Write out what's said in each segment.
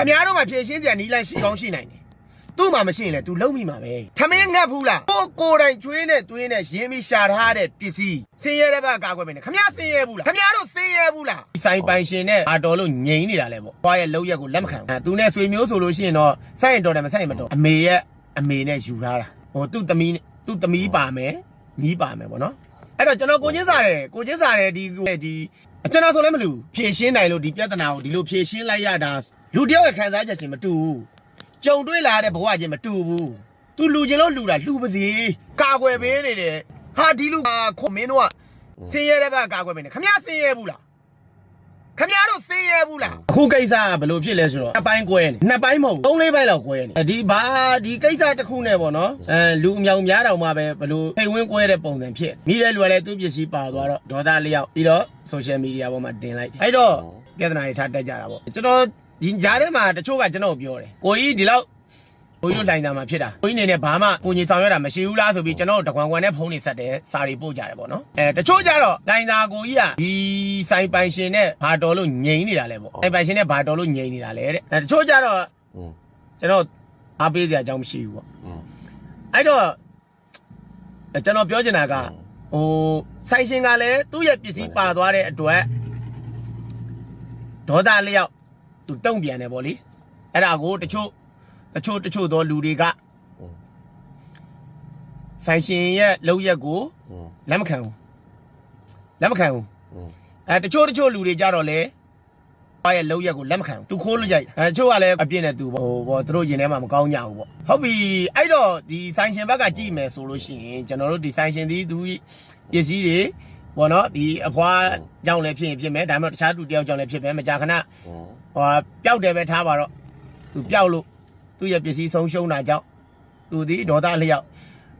ခမားတို့မှဖြည့်ရှင်းစရာနီးလန်းရှိကောင်းရှိနိုင်တယ်သူ့မှာမရှိရင်လည်း तू လုံးမိမှာပဲခမင်းငတ်ဘူးလားကိုကိုယ်တိုင်ကျွေးနဲ့သွေးနဲ့ရင်းပြီးရှာထားတဲ့ပစ္စည်းဆင်းရဲတဲ့ဘက်ကကာကွယ်မယ်နဲ့ခမားဆင်းရဲဘူးလားခမားတို့ဆင်းရဲဘူးလားဒီဆိုင်ပိုင်ရှင်နဲ့အာတော်လို့ငြိမ်နေတာလဲပေါ့ဘွားရဲ့လောက်ရက်ကိုလက်မခံဘူးသူနဲ့ဆွေမျိုးဆိုလို့ရှိရင်တော့စိုက်ရင်တော်တယ်မစိုက်ရင်မတော်အမေရဲ့အမေနဲ့ယူထားတာဟိုသူ့သမီးသူ့သမီးပါမယ်ညီးပါမယ်ပေါ့နော်အဲ့တော့ကျွန်တော်ကိုချင်းစားတယ်ကိုချင်းစားတယ်ဒီဒီကျွန်တော်ဆိုလည်းမလူဖြည့်ရှင်းနိုင်လို့ဒီပြဿနာကိုဒီလိုဖြည့်ရှင်းလိုက်ရတာ လူတယောက်ရဲ့ခံစားချက်ချင်းမတူဘူးကြုံတွေ့လာတဲ့ဘဝချင်းမတူဘူးသူလူချင်းလို့လူတာလူပါစေကာကွယ်ပေးနေတယ်ဟာဒီလူကခွန်မင်းတို့ကဆင်းရဲတဲ့ဘက်ကကာကွယ်ပေးနေခမရဆင်းရဲဘူးလားခမရတို့ဆင်းရဲဘူးလားအခုကိစ္စကဘယ်လိုဖြစ်လဲဆိုတော့နှစ်ပိုင်းကွဲနေနှစ်ပိုင်းမဟုတ်ဘူးသုံးလေးပိုင်းလောက်ကွဲနေဒီဘာဒီကိစ္စတစ်ခုနဲ့ပေါ့နော်အဲလူအမြောင်များတောင်မှပဲဘယ်လိုထိတ်ဝင်းကွဲတဲ့ပုံစံဖြစ်မိတဲ့လူကလည်းသူ့ပစ္စည်းပါသွားတော့ဒေါသလျောက်ပြီးတော့ social media ပေါ်မှာတင်လိုက်တယ်အဲ့တော့ပြဿနာတွေထားတက်ကြတာပေါ့ကျွန်တော် ဒီကြားထဲမှာတချို့ကကျွန်တော်ပြောတယ်ကိုကြီးဒီလောက်ကိုကြီးတို့လိုင်းတာမှာဖြစ်တာကိုကြီးနေနဲ့ဘာမှကိုကြီးဆောင်ရွက်တာမရှိဘူးလားဆိုပြီးကျွန်တော်တကွန်ကွန်နဲ့ဖုန်းတွေဆက်တယ်စာတွေပို့ကြတယ်ပေါ့နော်အဲတချို့ကြတော့လိုင်းတာကိုကြီးကဒီဆိုင်ပိုင်ရှင်နဲ့ဘာတော်လို့ငြိမ်နေတာလဲပေါ့ဆိုင်ပိုင်ရှင်နဲ့ဘာတော်လို့ငြိမ်နေတာလဲတဲ့အဲတချို့ကြတော့ကျွန်တော်အားပေးတဲ့အကြောင်းမရှိဘူးပေါ့အဲ့တော့ကျွန်တော်ပြောချင်တာကဟိုဆိုင်ရှင်ကလည်းသူ့ရဲ့ပစ္စည်းပါသွားတဲ့အတွက်ဒေါသလျောက် သူတုံ့ပြန်တယ်ဗောလေအဲ့ဒါကိုတချို့တချို့တချို့သောလူတွေကဆိုင်ရှင်ရဲ့လောက်ရက်ကိုလက်မခံဘူးလက်မခံဘူးအဲတချို့တချို့လူတွေကြတော့လေဘာရဲ့လောက်ရက်ကိုလက်မခံဘူးသူခိုးလို့ရိုက်အဲတချို့ကလည်းအပြစ်နဲ့သူဟိုဗောသူတို့ရင်ထဲမှာမကောင်းကြဘူးဗောဟုတ်ပြီအဲ့တော့ဒီဆိုင်ရှင်ဘက်ကကြည့်မယ်ဆိုလို့ရှိရင်ကျွန်တော်တို့ဒီဆိုင်ရှင်ဒီသူပစ္စည်းတွေ ပေါ့နော်ဒီအဖွားကြောင့်လည်းဖြစ်ရင်ဖြစ်မယ်ဒါမှမဟုတ်တခြားသူတယောက်ကြောင့်လည်းဖြစ်မယ်မကြာခဏဟိုပျောက်တယ်ပဲထားပါတော့သူပျောက်လို့သူ့ရဲ့ပစ္စည်းဆုံးရှုံးတာကြောင့်သူဒီဒေါသလျောက်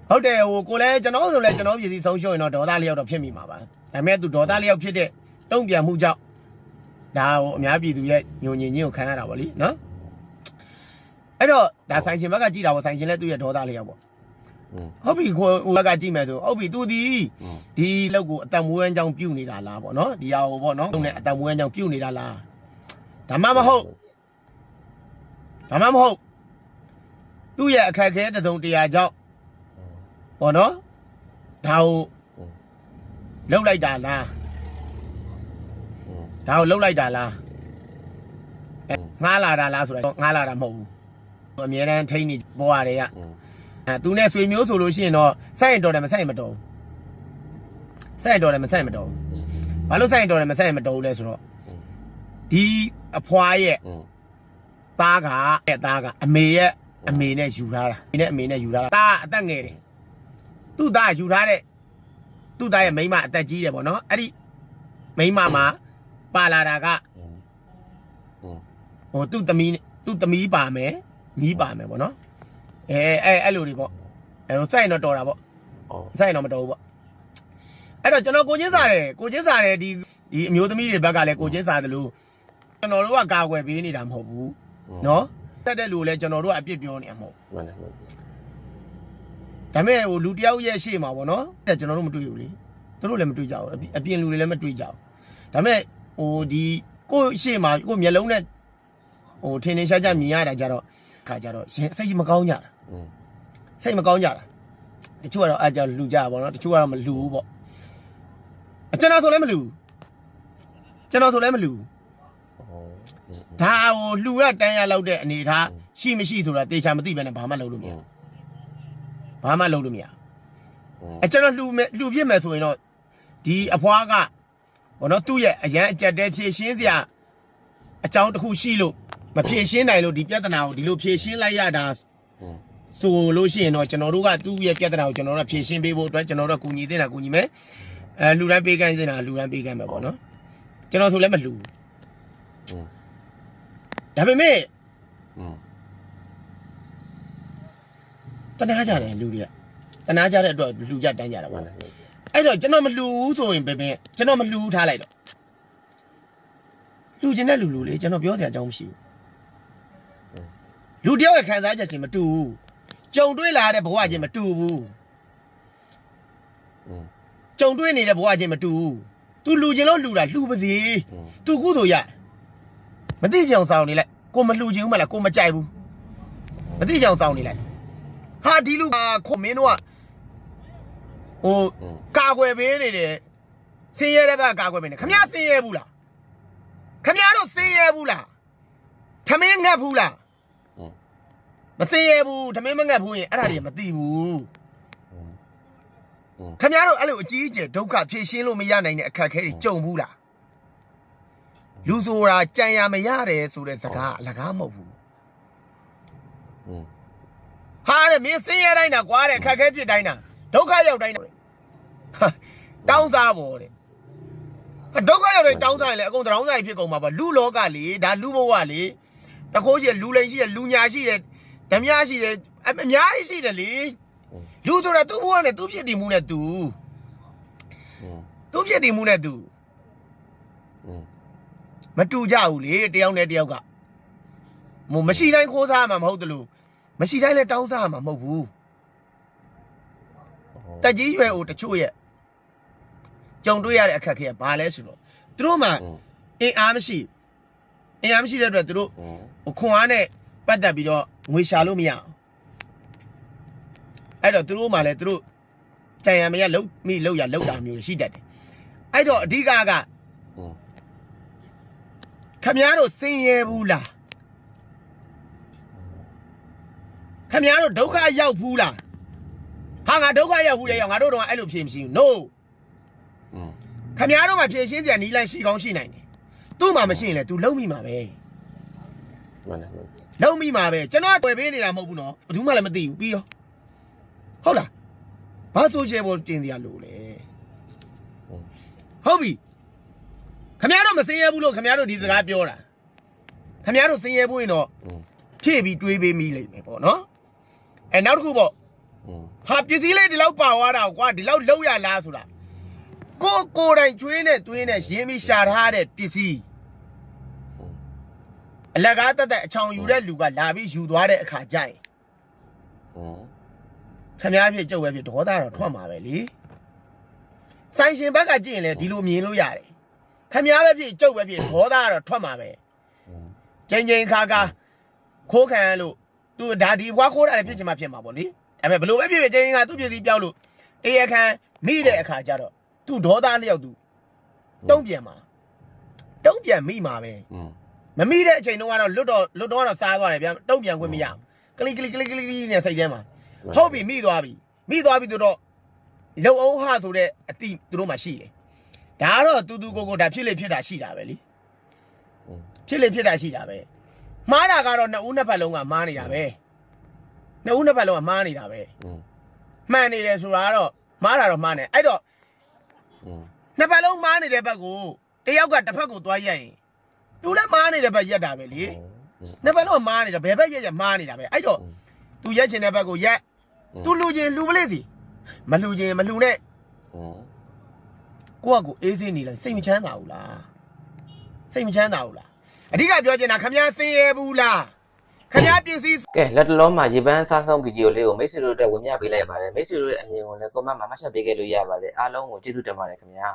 ဟုတ်တယ်ဟိုကိုလည်းကျွန်တော်ဆိုလည်းကျွန်တော်ပစ္စည်းဆုံးရှုံးရင်တော့ဒေါသလျောက်တော့ဖြစ်မိမှာပါဒါပေမဲ့သူဒေါသလျောက်ဖြစ်တဲ့တုံ့ပြန်မှုကြောင့်ဒါဟိုအများပြည်သူရဲ့ညုံညင်ခြင်းကိုခံရတာပေါ့လေနော်အဲ့တော့ဒါဆိုင်ရှင်ဘက်ကကြည့်တာပေါ့ဆိုင်ရှင်လည်းသူ့ရဲ့ဒေါသလျောက်ပေါ့ ဟုတ်ပြီကိုဟိုဘက်ကကြည့်မယ်ဆိုဟုတ်ပြီသူဒီဒီလောက်ကိုအတံမွေးအကြောင်းပြုတ်နေတာလားပေါ့နော်ဒီဟာကိုပေါ့နော်သူနဲ့အတံမွေးအကြောင်းပြုတ်နေတာလားဒါမှမဟုတ်ဒါမှမဟုတ်သူ့ရဲ့အခက်အခဲတစုံတရာကြောင့်ပေါ့နော်ဒါကိုလောက်လိုက်တာလားဒါကိုလောက်လိုက်တာလားငားလာတာလားဆိုတော့ငားလာတာမဟုတ်ဘူးအမြဲတမ်းထိန်းနေပေါ်ရတယ်က အဲသူနဲ့ဆွေမျိုးဆိုလို့ရှိရင်တော့ဆိုင်ရင်တော်တယ်မဆိုင်ရင်မတော်ဘူးဆိုင်ရင်တော်တယ်မဆိုင်ရင်မတော်ဘူးဘာလို့ဆိုင်ရင်တော်တယ်မဆိုင်ရင်မတော်ဘူးလဲဆိုတော့ဒီအဖွားရဲ့သားကအဲ့သားကအမေရဲ့အမေနဲ့ယူထားတာအမေနဲ့အမေနဲ့ယူထားတာသားအသက်ငယ်တယ်သူ့သားယူထားတဲ့သူ့သားရဲ့မိန်းမအသက်ကြီးတယ်ပေါ့နော်အဲ့ဒီမိန်းမမှာပါလာတာကဟိုသူ့သမီးသူ့သမီးပါမယ်ညီးပါမယ်ပေါ့နော် အဲအဲအဲ့လိုတွေပေါ့အဲစိုက်ရင်တော့တော်တာပေါ့စိုက်ရင်တော့မတော်ဘူးပေါ့အဲ့တော့ကျွန်တော်ကိုချင်းစားတယ်ကိုချင်းစားတယ်ဒီဒီအမျိုးသမီးတွေဘက်ကလည်းကိုချင်းစားတယ်လို့ကျွန်တော်တို့ကကာကွယ်ပေးနေတာမဟုတ်ဘူးနော်တက်တဲ့လူလည်းကျွန်တော်တို့ကအပြစ်ပြောနေတာမဟုတ်ဘူးမှန်တယ်ဒါမဲ့ဟိုလူတယောက်ရဲ့ရှေ့မှာပေါ့နော်အဲ့ကျွန်တော်တို့မတွေ့ဘူးလေသူတို့လည်းမတွေ့ကြဘူးအပြင်လူတွေလည်းမတွေ့ကြဘူးဒါမဲ့ဟိုဒီကိုရှေ့မှာကိုမျက်လုံးနဲ့ဟိုထင်းထင်းရှားရှားမြင်ရတာကြတော့ခါကြတော့ရင်စိတ်မကောင်းကြတာ စိတ်မကောင်းကြတာတချို့ကတော့အဲ့ကြောင့်လူကြပါတော့တချို့ကတော့မလူဘူးပေါ့ကျွန်တော်ဆိုလည်းမလူကျွန်တော်ဆိုလည်းမလူဒါကိုလူရတန်းရလောက်တဲ့အနေထားရှိမရှိဆိုတာတေချာမသိပဲနဲ့ဘာမှလုပ်လို့မရဘာမှလုပ်လို့မရအကျွန်တော်လူမဲ့လူပြစ်မယ်ဆိုရင်တော့ဒီအဖွားကဘောနော်သူ့ရဲ့အရန်အကြက်တဲဖြည့်ရှင်းစရာအကြောင်းတစ်ခုရှိလို့မဖြည့်ရှင်းနိုင်လို့ဒီပြဿနာကိုဒီလိုဖြည့်ရှင်းလိုက်ရတာ ဆိုလို့ရှိရင်တော့ကျွန်တော်တို့ကသူ့ရဲ့ပြဿနာကိုကျွန်တော်တို့ဖြေရှင်းပေးဖို့အတွက်ကျွန်တော်တို့ကူညီသင့်တာကူညီမယ်အဲလူတိုင်းပေးကမ်းသင့်တာလူတိုင်းပေးကမ်းမယ်ပေါ့နော်ကျွန်တော်ဆိုလည်းမလူဒါပေမဲ့တနာကြတယ်လူတွေကတနာကြတဲ့အတွက်လူကြတန်းကြတာပေါ့အဲ့တော့ကျွန်တော်မလူဘူးဆိုရင်ဘယ်ပင်ကျွန်တော်မလူထားလိုက်တော့လူကျင်တဲ့လူလူလေကျွန်တော်ပြောစရာအကြောင်းမရှိဘူးလူတယောက်ရဲ့ခံစားချက်ချင်းမတူဘူး ကြုံတွေ့လာတဲ့ဘဝချင်းမတူဘူးကြုံတွေ့နေတဲ့ဘဝချင်းမတူဘူး तू လူချင်းလို့လူတာလူပစီ तू ကုသိုလ်ရမသိကြအောင်စောင်းနေလိုက်ကိုမလှူချင်ဘူးမလားကိုမကြိုက်ဘူးမသိကြအောင်စောင်းနေလိုက်ဟာဒီလူကခုမင်းတို့ကဟိုကာကွယ်ပေးနေတယ်ဆင်းရဲတဲ့ဘက်ကာကွယ်ပေးနေခမရဆင်းရဲဘူးလားခမရတို့ဆင်းရဲဘူးလားခမင်းငတ်ဘူးလား မစင်ရဘူးသမင်းမငတ်ဘူးရင်အဲ့ဒါတွေမသိဘူးခင်ဗျားတို့အဲ့လိုအကြီးအကျယ်ဒုက္ခဖြေရှင်းလို့မရနိုင်တဲ့အခက်အခဲတွေကြုံဘူးလားလူဆိုတာကြံရမရတယ်ဆိုတဲ့စကားအလကားမဟုတ်ဘူးဟာတဲ့မင်းစင်ရတိုင်းတာကွာတဲ့အခက်အခဲဖြစ်တိုင်းတာဒုက္ခရောက်တိုင်းတာတောင်းစားပေါ်တဲ့ဒုက္ခရောက်တဲ့တောင်းစားရင်လည်းအကုန်တောင်းစားဖြစ်ကုန်မှာပါလူလောကလေဒါလူဘဝလေတခိုးရှိလူလိန်ရှိလူညာရှိတဲ့ ဓမြရှိတယ်အများကြီးရှိတယ်လေလူဆိုတာသူ့ဘဝနဲ့သူ့ဖြစ်တည်မှုနဲ့သူသူ့ဖြစ်တည်မှုနဲ့သူမတူကြဘူးလေတယောက်နဲ့တယောက်ကမမရှိတိုင်းခိုးစားမှာမဟုတ်တလို့မရှိတိုင်းလည်းတောင်းစားမှာမဟုတ်ဘူးတက်ကြီးရွယ်အိုတချို့ရဲ့ကြုံတွေ့ရတဲ့အခက်ခဲကဘာလဲဆိုတော့သူတို့မှအင်အားမရှိအင်အားမရှိတဲ့အတွက်သူတို့ခွန်အားနဲ့ ပတ်သက်ပြီးတော့ငွေရှာလို့မရအောင်အဲ့တော့သူတို့မှလည်းသူတို့ကြံရမရလုံမိလုံရလုံတာမျိုးရှိတတ်တယ်အဲ့တော့အဓိကကခမည်းတော်စင်ရဲဘူးလားခမည်းတော်ဒုက္ခရောက်ဘူးလားဟာငါဒုက္ခရောက်ဘူးလေရောငါတို့တော့အဲ့လိုဖြေမရှိဘူး no ခမည်းတော်မှာဖြေရှင်းစရာနီးလန်းရှိကောင်းရှိနိုင်တယ်သူ့မှာမရှိရင်လည်း तू လုံမိမှာပဲမှန်တယ် လုံမိမှာပဲကျွန်တော်ကွယ်ပေးနေတာမဟုတ်ဘူးနော်ဘယ်သူမှလည်းမသိဘူးပြီးရောဟုတ်လားဘာဆိုရှယ်ပေါ်တင်စရာလိုလဲဟုတ်ပြီခမရတို့မစင်ရဘူးလို့ခမရတို့ဒီစကားပြောတာခမရတို့စင်ရဘူးရင်တော့ဖြည့်ပြီးတွေးပေးမိလိမ့်မယ်ပေါ့နော်အဲနောက်တစ်ခုပေါ့ဟာပစ္စည်းလေးဒီလောက်ပါသွားတာကွာဒီလောက်လောက်ရလားဆိုတာကိုကိုယ်တိုင်ကျွေးနဲ့သွေးနဲ့ရင်းပြီးရှာထားတဲ့ပစ္စည်း အလကားတက်တက်အချောင်ယူတဲ့လူကလာပြီးယူသွားတဲ့အခါကြရင်ခမည်းဖြစ်ကြုတ်ပဲဖြစ်ဒေါသတော့ထွက်မှာပဲလေဆိုင်ရှင်ဘက်ကကြည့်ရင်လည်းဒီလိုမြင်လို့ရတယ်ခမည်းပဲဖြစ်ကြုတ်ပဲဖြစ်ဒေါသကတော့ထွက်မှာပဲကြင်ကြင်ခါခါခိုးခံလို့သူဒါဒီဘွားခိုးတာလည်းဖြစ်ချင်မှဖြစ်မှာပေါ့လေဒါပေမဲ့ဘလို့ပဲဖြစ်ဖြစ်ကြင်ကြင်ခါသူ့ပြည်စီပြောက်လို့အေရခံမိတဲ့အခါကျတော့သူ့ဒေါသလျောက်သူတုံ့ပြန်မှာတုံ့ပြန်မိမှာပဲอืม မမိတဲ့အချိန်တုန်းကတော့လွတ်တော့လွတ်တော့တော့စားသွားတယ်ဗျာတုံ့ပြန်ခွင့်မရဘူးကလီကလီကလီကလီနဲ့စိတ်ထဲမှာဟုတ်ပြီမိသွားပြီမိသွားပြီဆိုတော့လုံအောင်ဟဆိုတဲ့အတိသူတို့မှရှိတယ်ဒါကတော့တူတူကိုကိုဒါဖြစ်လေဖြစ်တာရှိတာပဲလीဖြစ်လေဖြစ်တာရှိတာပဲမှားတာကတော့နှစ်ဦးနှစ်ဖက်လုံးကမှားနေတာပဲနှစ်ဦးနှစ်ဖက်လုံးကမှားနေတာပဲမှန်နေတယ်ဆိုတာကတော့မှားတာတော့မှားနေအဲ့တော့နှစ်ဖက်လုံးမှားနေတဲ့ဘက်ကိုတယောက်ကတစ်ဖက်ကိုသွားရရင် သူလည်းမားနေတဲ့ဘက်ရက်တာပဲလေနှစ်ဘက်လုံးမားနေတာဘယ်ဘက်ရက်ရက်မားနေတာပဲအဲ့တော့သူရက်ချင်တဲ့ဘက်ကိုရက်သူလူချင်းလူပလေးစီမလူချင်းမလူနဲ့ကိုကကိုအေးစေးနေလိုက်စိတ်မချမ်းသာဘူးလားစိတ်မချမ်းသာဘူးလားအဓိကပြောချင်တာခမည်းစင်းရဲဘူးလားခင်ဗျားပြည်စည်းကဲလက်တလုံးမှာရေပန်းစားဆုံးဗီဒီယိုလေးကိုမိတ်ဆွေတို့အတွက်ဝင်ပြပေးလိုက်ပါတယ်မိတ်ဆွေတို့ရဲ့အမြင်ကိုလည်း comment မှာမှတ်ချက်ပေးခဲ့လို့ရပါတယ်အားလုံးကိုကျေးဇူးတင်ပါတယ်ခင်ဗျာ